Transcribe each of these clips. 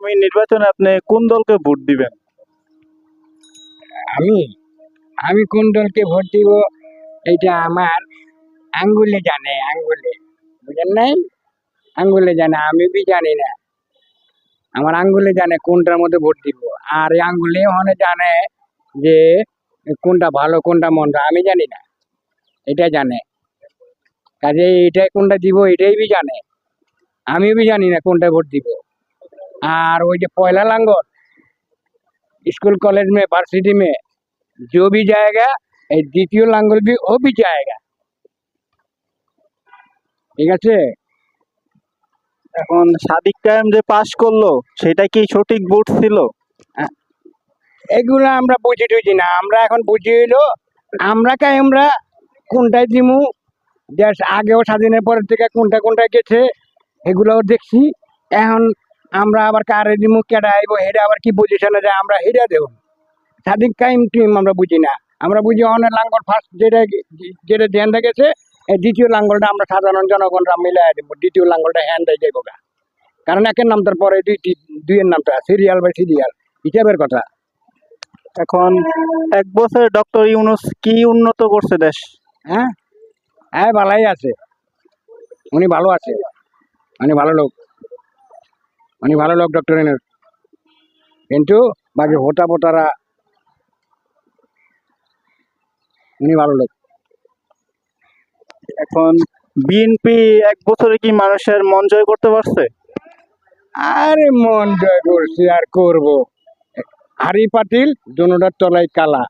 আগামী নির্বাচনে আপনি কোন দলকে ভোট দিবেন? আমি? আমি কোন দলকে ভোট দিব? এইটা আমার আঙ্গুলে জানে, আঙ্গুলে। বুঝেন নাই? আঙ্গুলে জানে, আমি বি জানি না। আমার আঙ্গুলে জানে কোনটার মধ্যে ভোট দিব। আর আঙ্গুলে ওখানে জানে যে কোনটা ভালো, কোনটা মন্দ, আমি জানি না। এটা জানে। কাজে এটাই কোনটা দিব, এটাই বি জানে। আমি বি জানি না কোনটা ভোট দিব। আর ওই যে পয়লা লাঙ্গল स्कूल कॉलेज में यूनिवर्सिटी में जो भी जाएगा ये द्वितीय लांगल भी वो भी जाएगा ঠিক আছে এখন সাদিক কায়েম যে পাশ করলো সেটা কি সঠিক ভোট ছিল এগুলো আমরা বুঝি টুঝি না আমরা এখন বুঝি হইলো আমরা কাই আমরা কোনটায় দিমু দেশ আগেও স্বাধীনের পরের থেকে কোনটা কোনটা গেছে এগুলোও দেখছি এখন আমরা আবার কারে দিমু কেডা আইব হেডা আবার কি পজিশনে যায় আমরা হেডা দেব। স্বাধীন কাইম টিম আমরা বুঝি না। আমরা বুঝি অনেক লাঙ্গল ফার্স্ট যেটা যেটা ধ্যান গেছে এই দ্বিতীয় লাঙ্গলটা আমরা সাধারণ জনগণরা মিলাই দেবো দ্বিতীয় লাঙ্গলটা হ্যান্ড দিয়ে যাব গা। কারণ একের নামটার পরে দুইটি দুইয়ের নামটা সিরিয়াল বাই সিরিয়াল হিসাবের কথা। এখন এক বছরে ডক্টর ইউনুস কি উন্নত করছে দেশ? হ্যাঁ? হ্যাঁ ভালোই আছে। উনি ভালো আছে। উনি ভালো লোক। উনি ভালো লোক ডক্টর ইনুস কিন্তু বাকি হোটা ফোটারা উনি ভালো লোক। এখন বিএনপি এক বছরে কি মানুষের মন জয় করতে পারছে? আরে মন জয় করছি আর করব। হাড়ি পাতিল দুটার তলায় কালা।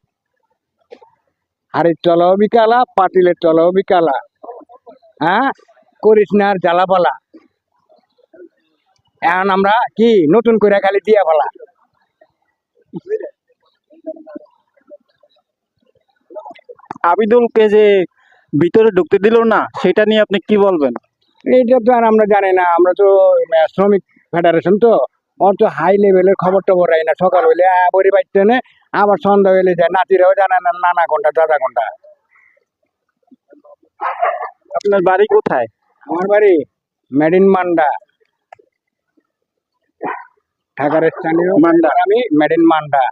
হাড়ির তলাও বি কালা পাতিলের তলাও বি কালা। হ্যাঁ? করিস না আর জ্বালাপালা। এখন আমরা কি নতুন করে খালি দিয়া পালা আবিদুলকে যে ভিতরে ঢুকতে দিল না সেটা নিয়ে আপনি কি বলবেন? এইটা তো আর আমরা জানি না আমরা তো শ্রমিক ফেডারেশন তো ওর তো হাই লেভেলের খবর টবর রাই না। সকাল হইলে বড়ি বাড়তে নে আবার সন্ধ্যা হইলে যায় নাতিরাও জানে না নানা ঘণ্টা দাদা ঘণ্টা। আপনার বাড়ি কোথায়? আমার বাড়ি মেডিন মান্ডা। ঢাকার স্থানীয় মান্ডা। আমি মেডিন মান্ডা।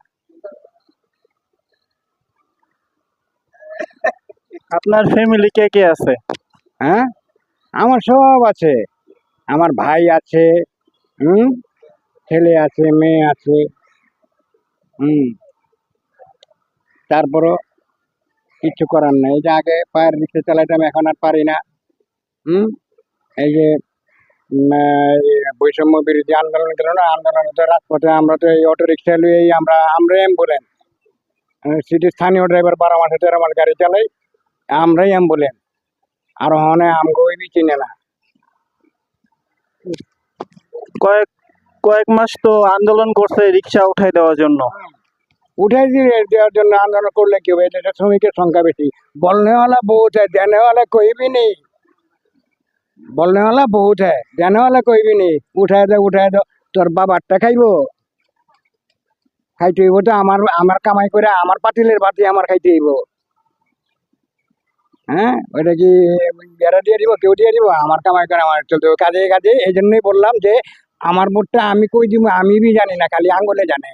আপনার ফ্যামিলি কে কে আছে? হ্যাঁ? আমার সব আছে। আমার ভাই আছে হুম? ছেলে আছে মেয়ে আছে হুম? তারপরও কিছু করার নাই। এই যে আগে পায়ের রিক্সা চালাইতাম এখন আর পারি না হুম? এই যে বৈষম্য বিরোধী আন্দোলন গেল না আন্দোলন তো রাজপথে আমরা তো এই অটো রিক্সা লুয়ে আমরা আমরা অ্যাম্বুলেন্স সিটি স্থানীয় ড্রাইভার বারো মাসে তেরো মাস গাড়ি চালাই আমরাই অ্যাম্বুলেন্স আর হনে আমি চিনে না। কয়েক কয়েক মাস তো আন্দোলন করছে রিক্সা উঠাই দেওয়ার জন্য। হ্যাঁ, উঠাই দিয়ে দেওয়ার জন্য আন্দোলন করলে কি হবে? এটা শ্রমিকের সংখ্যা বেশি। বলনেওয়ালা বহুত দেনেওয়ালা কইবি নেই कोई भी नहीं বলনে वाला বহুত है देने वाला कोई भी नहीं উঠাই দে উঠাই দে তোর বাবারটা খাইবো খাইতে হইব তো আমার আমার কামাই করে আমার পাতিলের বাতি আমার খাইতে হইব হ্যাঁ ওইটা কি বেড়া দিয়ে দিব কেউ দিয়ে দিব আমার কামাই করে আমার চলতে হবে কাজে কাজে এই জন্যই বললাম যে আমার ভোটটা আমি কই দিব আমি বি জানি না খালি আঙ্গুলে জানে